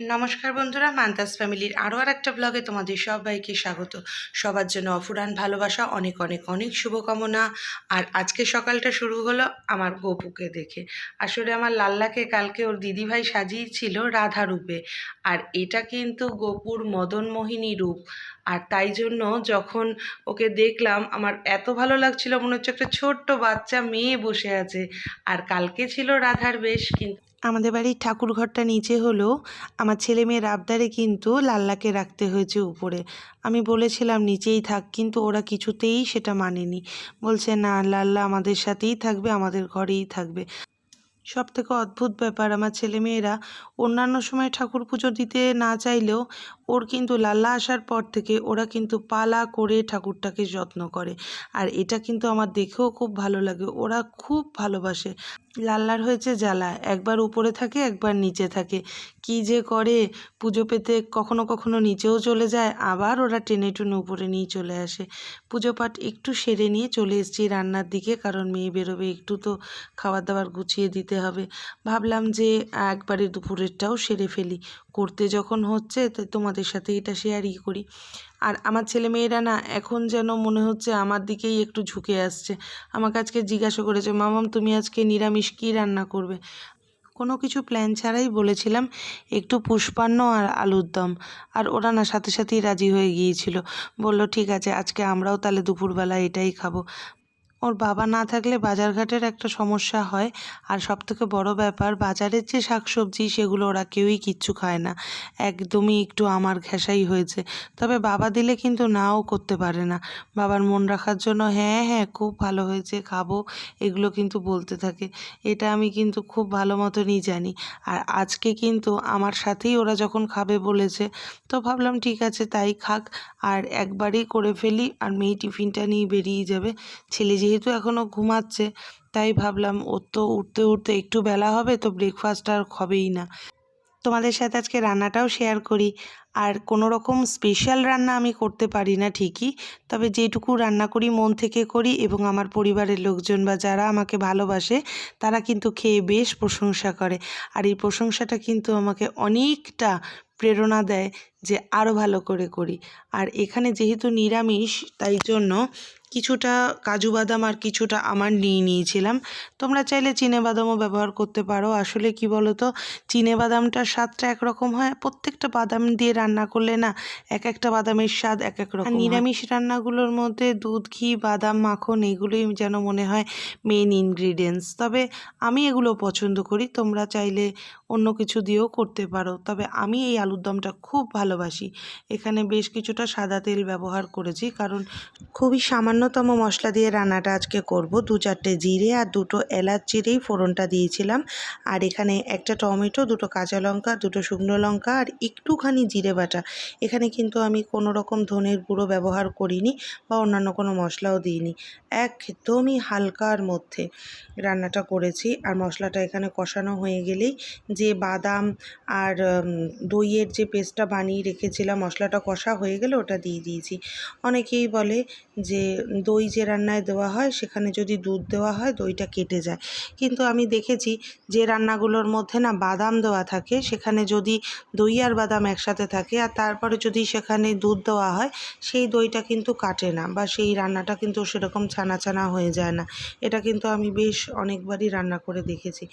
নমস্কার বন্ধুরা মান্তাস ফ্যামিলির আরও আর একটা ব্লগে তোমাদের সবাইকে স্বাগত। সবার জন্য অফুরান ভালোবাসা, অনেক অনেক অনেক শুভকামনা। আর আজকে সকালটা শুরু হলো আমার গপুকে দেখে। আসলে আমার লাল্লাকে কালকে ওর দিদিভাই সাজিয়েছিল রাধা রূপে। আর এটা কিন্তু গপুর মদন মোহিনী রূপ। আর তাই জন্য যখন ওকে দেখলাম, আমার এত ভালো লাগছিল, মনে হচ্ছে একটা ছোট্ট বাচ্চা মেয়ে বসে আছে। আর কালকে ছিল রাধার বেশ, কিন্তু আমাদের বাড়ির ঠাকুর ঘরটা নিচে হলেও আমার ছেলে মেয়ের আবদারে কিন্তু লাল্লাকে রাখতে হয়েছে উপরে। আমি বলেছিলাম, নিচেই থাক। কিন্তু ওরা কিছুতেই সেটা মানেনি। বলছে, না, লাল্লা আমাদের সাথেই থাকবে, আমাদের ঘরেই থাকবে। সব থেকে অদ্ভুত ব্যাপার, আমার ছেলেমেয়েরা অন্যান্য সময় ঠাকুর পুজো দিতে না চাইলেও ওর কিন্তু লাল্লা আসার পর থেকে ওরা কিন্তু পালা করে ঠাকুরটাকে যত্ন করে। আর এটা কিন্তু আমার দেখেও খুব ভালো লাগে। ওরা খুব ভালোবাসে। লাল্লার হয়েছে জ্বালা। একবার উপরে থাকে, একবার নিচে থাকে। কি যে করে পুজো পেতে কখনো কখনো নিচেও চলে যায়, আবার ওরা টেনে টুনে উপরে নিয়ে চলে আসে। পুজো পাঠ একটু সেরে নিয়ে চলে এসেছি রান্নার দিকে, কারণ মেয়ে বেরোবে একটু তো খাবার দাবার গুছিয়ে দিতে হবে। ভাবলাম যে একবারে দুপুরেরটাও সেরে ফেলি। করতে যখন হচ্ছে, তো তোমাদের সাথে এটা শেয়ারই করি। আর আমার ছেলে মেয়েরা না, এখন যেন মনে হচ্ছে আমার দিকেই একটু ঝুঁকে আসছে। আমাকে আজকে জিজ্ঞাসা করেছে, মামাম, তুমি আজকে নিরামিষ কী রান্না করবে? কোনো কিছু প্ল্যান ছাড়াই বলেছিলাম, একটু পুষ্পান্ন আর আলুর দম। আর ওরা না সাথে সাথেই রাজি হয়ে গিয়েছিল। বলল, ঠিক আছে, আজকে আমরাও তাহলে দুপুরবেলা এটাই খাব। ওর বাবা না থাকলে বাজারঘাটের একটা সমস্যা হয়। আর সবথেকে বড় ব্যাপার, বাজারের যে শাকসবজি, সেগুলো ওরা কেউই কিচ্ছু খায় না। একদমই একটু আমার ঘেঁষাই হয়েছে। তবে বাবা দিলে কিন্তু নাও করতে পারে না। বাবার মন রাখার জন্য হ্যাঁ হ্যাঁ খুব ভালো হয়েছে, খাব। এগুলো কিন্তু বলতে থাকে। এটা আমি কিন্তু খুব ভালো মতনই জানি। আর আজকে কিন্তু আমার সাথেই ওরা যখন খাবে বলেছে, তো ভাবলাম ঠিক আছে, তাই খাক। আর একবারেই করে ফেলি, আর মেয়ে টিফিনটা নিয়ে বেরিয়ে যাবে। ছেলে যেহেতু এখনও ঘুমাচ্ছে, তাই ভাবলাম ওর তো উঠতে উঠতে একটু বেলা হবে, তো ব্রেকফাস্ট আর হবেই না। তোমাদের সাথে আজকে রান্নাটাও শেয়ার করি। আর কোনো রকম স্পেশাল রান্না আমি করতে পারি না ঠিকই, তবে যেটুকু রান্না করি, মন থেকে করি এবং আমার পরিবারের লোকজন বা যারা আমাকে ভালোবাসে, তারা কিন্তু খেয়ে বেশ প্রশংসা করে। আর এই প্রশংসাটা কিন্তু আমাকে অনেকটা প্রেরণা দেয় যে আরও ভালো করে করি। আর এখানে যেহেতু নিরামিষ, তাই জন্য কিছুটা কাজু বাদাম আর কিছুটা আমার নিয়ে নিয়েছিলাম। তোমরা চাইলে চিনে বাদামও ব্যবহার করতে পারো। আসলে কি বলো তো চিনে বাদামটার স্বাদটা একরকম হয়। প্রত্যেকটা বাদাম দিয়ে রান্না করলে না এক একটা বাদামের স্বাদ এক এক রকম নিরামিষ রান্নাগুলোর মধ্যে দুধ ঘি বাদাম মাখন এগুলোই যেন মনে হয় মেন ইনগ্রিডিয়েন্টস তবে আমি এগুলো পছন্দ করি। তোমরা চাইলে অন্য কিছু দিয়েও করতে পারো। তবে আমি এই আলুর দমটা খুব ভালোবাসি। এখানে বেশ কিছুটা সাদা তেল ব্যবহার করেছি। কারণ খুবই সামান্যতম মশলা দিয়ে রান্নাটা আজকে করব। দু চারটে জিরে আর দুটো এলাচ জিরেই ফোড়নটা দিয়েছিলাম। আর এখানে একটা টমেটো, দুটো কাঁচা লঙ্কা, দুটো শুকনো লঙ্কা আর একটুখানি জিরে বাটা। এখানে কিন্তু আমি কোনো রকম ধনের গুঁড়ো ব্যবহার করিনি বা অন্যান্য কোনো মশলাও দিইনি। একদমই হালকার মধ্যে রান্নাটা করেছি। আর মশলাটা এখানে কষানো হয়ে গেলেই যে বাদাম আর দইয়ের যে পেস্টটা বানিয়ে রেখেছিলাম, মশলাটা কষা হয়ে গেলে ওটা দিয়ে দিয়েছি। অনেকেই বলে যে দই যে রান্নায় দেওয়া হয়, সেখানে যদি দুধ দেওয়া হয়, দইটা কেটে যায়। কিন্তু আমি দেখেছি যে রান্নাগুলোর মধ্যে না বাদাম দেওয়া থাকে, সেখানে যদি দই আর বাদাম একসাথে থাকে আর তারপরে যদি সেখানে দুধ দেওয়া হয়, সেই দইটা কিন্তু কাটে না বা সেই রান্নাটা কিন্তু সেরকম ছানা ছানা হয়ে যায় না। এটা কিন্তু আমি বেশ অনেকবারই রান্না করে দেখেছি।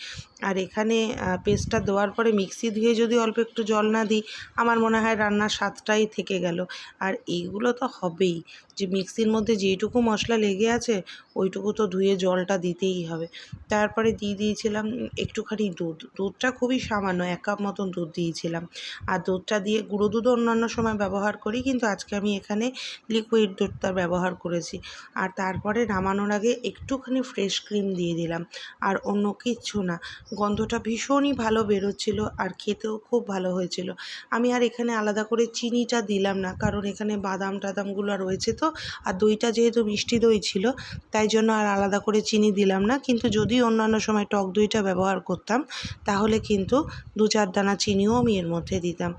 আর এখানে পেস্টটা দেওয়ার পরে মিক্সি ধুয়ে যদি অল্প একটু জল না দিই, আমার মনে হয় রান্নার স্বাদটাই থেকে গেল। আর এইগুলো তো হবেই। যে মিক্সির মধ্যে যেইটুকু মশলা লেগে আছে, ওইটুকু তো ধুয়ে জলটা দিতেই হবে। তারপরে দিয়ে দিয়েছিলাম একটুখানি দুধ। দুধটা খুবই সামান্য, এক কাপ মতন দুধ দিয়েছিলাম। আর দুধটা দিয়ে গুঁড়ো দুধও অন্যান্য সময় ব্যবহার করি, কিন্তু আজকে আমি এখানে লিকুইড দুধটা ব্যবহার করেছি। আর তারপরে নামানোর আগে একটুখানি ফ্রেশ ক্রিম দিয়ে দিলাম। আর অন্য কিচ্ছু না। গন্ধটা ভীষণই ভালো বেরোচ্ছিল আর খেতেও খুব ভালো হয়েছিল। আমি আর এখানে আলাদা করে চিনিটা দিলাম না, কারণ এখানে বাদাম টাদামগুলো রয়েছে তো। আর দইটা যেহেতু মিষ্টি দই ছিল, তাই জন্য আর আলাদা করে চিনি দিলাম না। কিন্তু যদি অন্যান্য সময় টক দইটা ব্যবহার করতাম, তাহলে কিন্তু দু চার দানা চিনিও আমি এর মধ্যে দিতাম।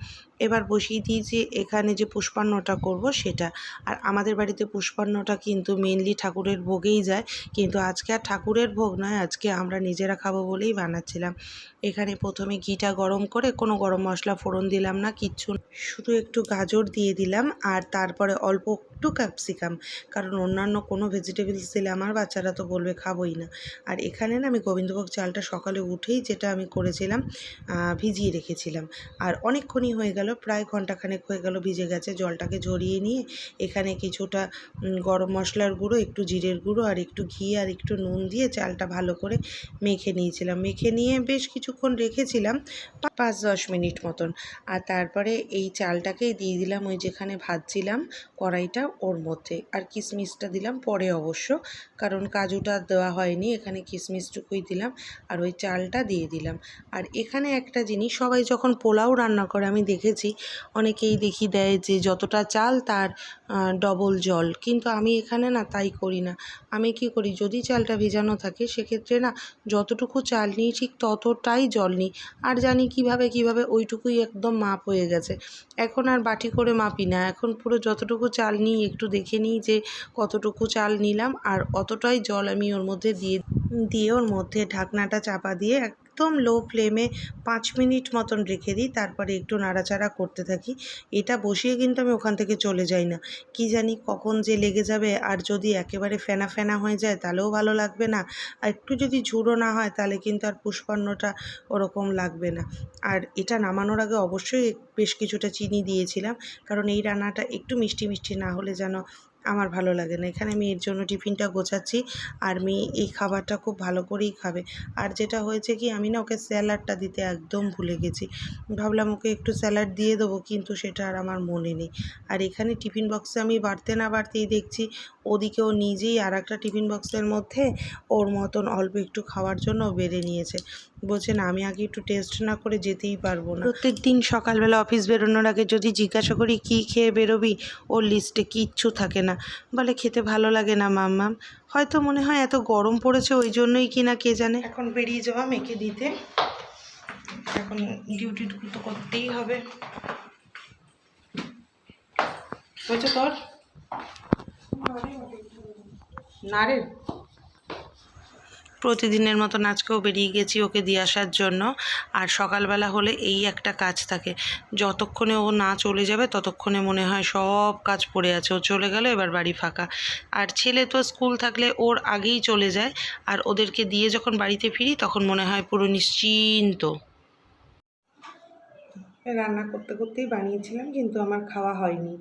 এবার বসিয়ে দিয়েছি এখানে যে পুষ্পান্নটা করব সেটা। আর আমাদের বাড়িতে পুষ্পান্নটা কিন্তু মেনলি ঠাকুরের ভোগেই যায়। কিন্তু আজকে আর ঠাকুরের ভোগ নয়, আজকে আমরা নিজেরা খাব বলেই বানাচ্ছিলাম। এখানে প্রথমে ঘিটা গরম করে কোনো গরম মশলা ফোড়ন দিলাম না, কিচ্ছু শুধু একটু গাজর দিয়ে দিলাম আর তারপরে অল্প একটু ক্যাপসিকাম। কারণ অন্যান্য কোনো ভেজিটেবলস দিলে আমার বাচ্চারা তো বলবে খাবোই না। আর এখানে না আমি গোবিন্দভোগ চালটা সকালে উঠেই যেটা আমি করেছিলাম ভিজিয়ে রেখেছিলাম। আর অনেকক্ষণই হয়ে গেল প্রায় ঘন্টাখানেক হয়ে গেল ভিজে গেছে। জলটাকে ঝরিয়ে নিয়ে এখানে কিছুটা গরম মশলার গুঁড়ো, একটু জিরের গুঁড়ো আর একটু ঘি আর একটু নুন দিয়ে চালটা ভালো করে মেখে নিয়েছিলাম। মেখে নিয়ে বেশ কিছুক্ষণ রেখেছিলাম পাঁচ দশ মিনিট মতন। আর তারপরে এই চালটাকেই দিয়ে দিলাম ওই যেখানে ভাজছিলাম কড়াইটা, ওর মধ্যে। আর কিশমিশটা দিলাম পরে অবশ্য, কারণ কাজুটা দেওয়া হয়নি, এখানে কিশমিশটুকুই দিলাম আর ওই চালটা দিয়ে দিলাম। আর এখানে একটা জিনিস, সবাই যখন পোলাও রান্না করে, আমি দেখেছি অনেকেই দেখি দেয় যে যতটা চাল তার ডবল জল। কিন্তু আমি এখানে না তাই করি না। আমি কি করি? যদি চালটা ভেজানো থাকে, সেক্ষেত্রে না যতটুকু চাল নিই, ঠিক ততটাই জল নিই। আর জানি কীভাবে কীভাবে ওইটুকুই একদম মাপ হয়ে গেছে। এখন আর বাটি করে মাপি না। এখন পুরো যতটুকু চাল নিই, একটু দেখে নিই যে কতটুকু চাল নিলাম। আর অতটাই জল আমি ওর মধ্যে দিয়ে দিয়ে ওর মধ্যে ঢাকনাটা চাপা দিয়ে একদম লো ফ্লেমে পাঁচ মিনিট মতন রেখে দিই, তারপরে একটু নাড়াচাড়া করতে থাকি। এটা বসিয়ে কিন্তু আমি ওখান থেকে চলে যাই না। কি জানি কখন যে লেগে যাবে, আর যদি একেবারে ফেনা ফেনা হয়ে যায় তাহলেও ভালো লাগবে না। আর একটু যদি ঝুড়ো না হয় তাহলে কিন্তু আর পুষ্পান্নটা ওরকম লাগবে না। আর এটা নামানোর আগে অবশ্যই বেশ কিছুটা চিনি দিয়েছিলাম, কারণ এই রান্নাটা একটু মিষ্টি মিষ্টি না হলে যেন আমার ভালো লাগে না। এখানে আমি এর জন্য টিফিনটা গোছাচ্ছি আর মেয়ে এই খাবারটা খুব ভালো করেই খাবে। আর যেটা হয়েছে কি, আমি না ওকে স্যালাডটা দিতে একদম ভুলে গেছি। ভাবলাম ওকে একটু স্যালাড দিয়ে দেবো, কিন্তু সেটা আর আমার মনে নেই। আর এখানে টিফিন বক্সে আমি বাড়তে না বাড়তেই দেখছি, ওদিকে ও নিজেই আর একটা টিফিন বক্সের মধ্যে ওর মতন অল্প একটু খাওয়ার জন্য বেড়ে নিয়েছে। বলছে না আমি আগে একটু টেস্ট না করে যেতেই পারব না। প্রত্যেক দিন সকালবেলা অফিস বেরোনোর আগে যদি জিজ্ঞাসা করি কী খেয়ে বেরোবি? ওর লিস্টে কিচ্ছু থাকে না। বলে খেতে ভালো লাগে না মাম্মাম হয়তো মনে হয় এত গরম পড়েছে ওই জন্যই কি না কে জানে। এখন বেরিয়ে যাওয়া মেয়েকে দিতে। এখন ডিউটিটুকু তো করতেই হবে। হয়েছে তোর? নারে প্রতিদিনের মতন আজকেও বেরিয়ে গেছি ওকে দিয়ে আসার জন্য। আর সকালবেলা হলে এই একটা কাজ থাকে। যতক্ষণে ও না চলে যাবে, ততক্ষণে মনে হয় সব কাজ পড়ে আছে। ও চলে গেল, এবার বাড়ি ফাঁকা। আর ছেলে তো স্কুল থাকলে ওর আগেই চলে যায়। আর ওদেরকে দিয়ে যখন বাড়িতে ফিরি, তখন মনে হয় পুরো নিশ্চিন্ত। রান্না করতে করতেই বানিয়েছিলাম, কিন্তু আমার খাওয়া হয়নি।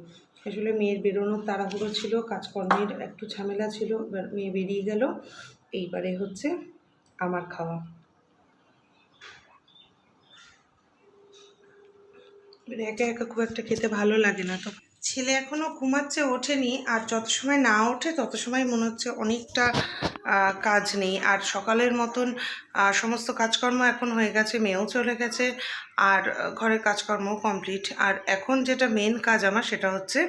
আসলে মেয়ের বেরোনোর তাড়াহুড়ো ছিল, কাজকর্মের একটু ঝামেলা ছিল মেয়ে বেরিয়ে গেল। এইবারে হচ্ছে আমার খাওয়া। এবারে একা একা খুব একটা খেতে ভালো লাগে না তো। ছেলে এখনও ঘুমাচ্ছে, ওঠেনি, আর যত সময় না ওঠে তত সময় মনে হচ্ছে অনেকটা কাজ নেই। আর সকালের মতন সমস্ত কাজকর্ম এখন হয়ে গেছে, মেয়েও চলে গেছে, আর ঘরের কাজকর্মও কমপ্লিট। আর এখন যেটা মেন কাজ আমার সেটা হচ্ছে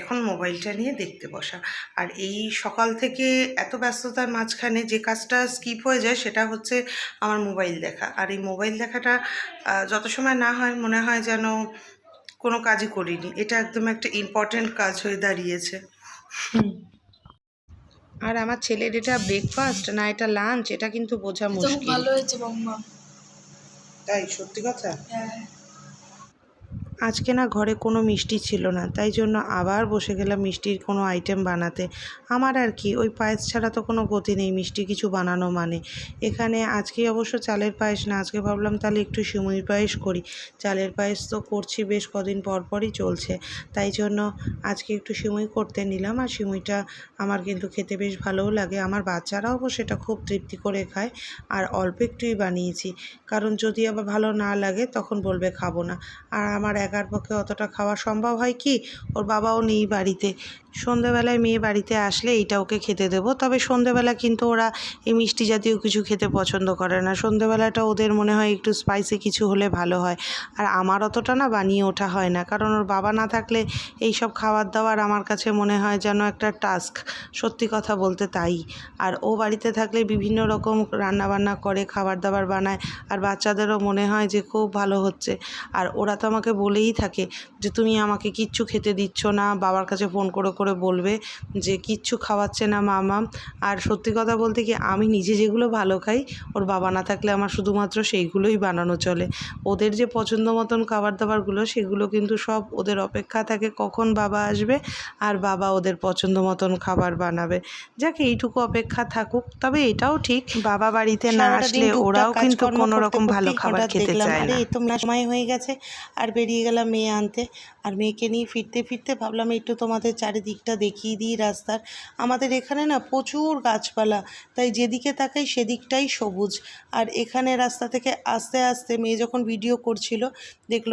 এখন মোবাইলটা নিয়ে দেখতে বসা। আর এই সকাল থেকে এত ব্যস্ততার মাঝখানে যে কাজটা স্কিপ হয়ে যায় সেটা হচ্ছে আমার মোবাইল দেখা। আর এই মোবাইল দেখাটা যত সময় না হয় মনে হয় যেন কোনো কাজই করিনি। এটা একদম একটা ইম্পর্ট্যান্ট কাজ হয়ে দাঁড়িয়েছে। আর আমার ছেলের এটা ব্রেকফাস্ট না এটা লাঞ্চ এটা কিন্তু বোঝা তো মুশকিল। ভালো হয়েছে বম্মা তাই সত্যি কথা? হ্যাঁ। আজকে না ঘরে কোনো মিষ্টি ছিল না, তাই জন্য আবার বসে গেলাম মিষ্টির কোনো আইটেম বানাতে। আমার আর কি, ওই পায়েস ছাড়া তো কোনো গতি নেই, মিষ্টি কিছু বানানো মানে। এখানে আজকে অবশ্য চালের পায়েস না, আজকে ভাবলাম তাহলে একটু সিমুইর পায়েস করি। চালের পায়েস তো করছি বেশ কদিন পর পরই চলছে, তাই জন্য আজকে একটু সিমুই করতে নিলাম। আর সিমুইটা আমার কিন্তু খেতে বেশ ভালোও লাগে। আমার বাচ্চারাও সেটা খুব তৃপ্তি করে খায়, আর অল্প একটুই বানিয়েছি। কারণ যদি আবার ভালো না লাগে তখন বলবে খাব না। আর আমার একার পক্ষে অতটা খাওয়া সম্ভব হয় কি? ওর বাবাও নেই বাড়িতে। সন্ধেবেলায় মেয়ে বাড়িতে আসলে এইটা ওকে খেতে দেবো। তবে সন্ধেবেলা কিন্তু ওরা এই মিষ্টি জাতীয় কিছু খেতে পছন্দ করে না। সন্ধেবেলাটা ওদের মনে হয় একটু স্পাইসি কিছু হলে ভালো হয়। আর আমার অতটা না বানিয়ে ওঠা হয় না। কারণ ওর বাবা না থাকলে এই সব খাবার দাবার আমার কাছে মনে হয় যেন একটা টাস্ক সত্যি কথা বলতে তাই। আর ও বাড়িতে থাকলে বিভিন্ন রকম রান্না বান্না করে, খাবার দাবার বানায়। আর বাচ্চাদেরও মনে হয় যে খুব ভালো হচ্ছে। আর ওরা তো আমাকে বলেই থাকে যে, তুমি আমাকে কিচ্ছু খেতে দিচ্ছ না। বাবার কাছে ফোন করে করে বলবে যে কিচ্ছু খাওয়াচ্ছে না মামাম আর সত্যি কথা বলতে কি আমি নিজে যেগুলো ভালো খাই ওর বাবা না থাকলে আমার শুধুমাত্র সেইগুলোই বানানো চলে। ওদের যে পছন্দ মতন খাবার দাবারগুলো সেগুলো কিন্তু সব ওদের অপেক্ষা থাকে কখন বাবা আসবে আর বাবা ওদের পছন্দ মতন খাবার বানাবে। যাক এইটুকু অপেক্ষা থাকুক তবে এটাও ঠিক বাবা বাড়িতে না আসলে ওরাও কিন্তু কোনো রকম ভালো খাবার খেতে চায় না। তোমরা সময় হয়ে গেছে আর বেরিয়ে গেলাম মেয়ে আনতে। আর মেয়েকে নিয়ে ফিরতে ফিরতে ভাবলাম একটু তোমাদের চারিদিকটা দেখিয়ে দিই রাস্তার। আমাদের এখানে না প্রচুর গাছপালা, তাই যেদিকে তাকাই সেদিকটাই সবুজ। আর এখানে রাস্তা থেকে আস্তে আস্তে মেয়ে যখন ভিডিও করছিল, দেখল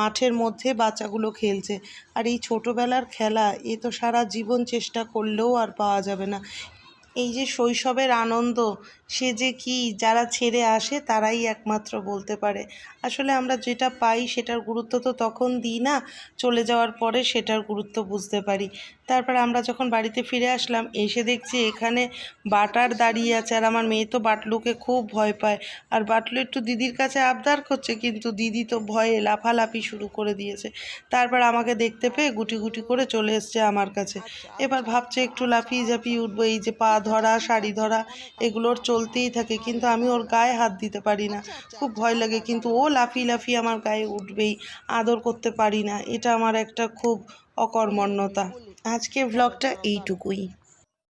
মাঠের মধ্যে বাচ্চাগুলো খেলছে। আর এই ছোটোবেলার খেলা, এ তো সারা জীবন চেষ্টা করলেও আর পাওয়া যাবে না। এই যে শৈশবের আনন্দ, সে যে কি, যারা ছেড়ে আসে তারাই একমাত্র বলতে পারে। আসলে আমরা যেটা পাই সেটার গুরুত্ব তো তখন দিই না, চলে যাওয়ার পরে সেটার গুরুত্ব বুঝতে পারি। তারপর আমরা যখন বাড়িতে ফিরে আসলাম, এসে দেখছি এখানে বাটার দাঁড়িয়ে আছে। আর আমার মেয়ে তো বাটলুকে খুব ভয় পায়। আর বাটলু একটু দিদির কাছে আবদার করছে, কিন্তু দিদি তো ভয়ে লাফালাফি শুরু করে দিয়েছে। তারপর আমাকে দেখতে পেয়ে গুটি গুটি করে চলে এসছে আমার কাছে। এবার ভাবছে একটু লাফিয়ে ঝাঁপিয়ে উঠবো, এই যে পা ধরা, শাড়ি ধরা এগুলোর চলতেই থাকে, কিন্তু আমি ওর গায়ে হাত দিতে পারি না। খুব ভয় লাগে, কিন্তু ও লাফিয়ে লাফিয়ে আমার গায়ে উঠবেই, আদর করতে পারি না। এটা আমার একটা খুব অকর্মণ্যতা। আজকে ব্লগটা এইটুকুই।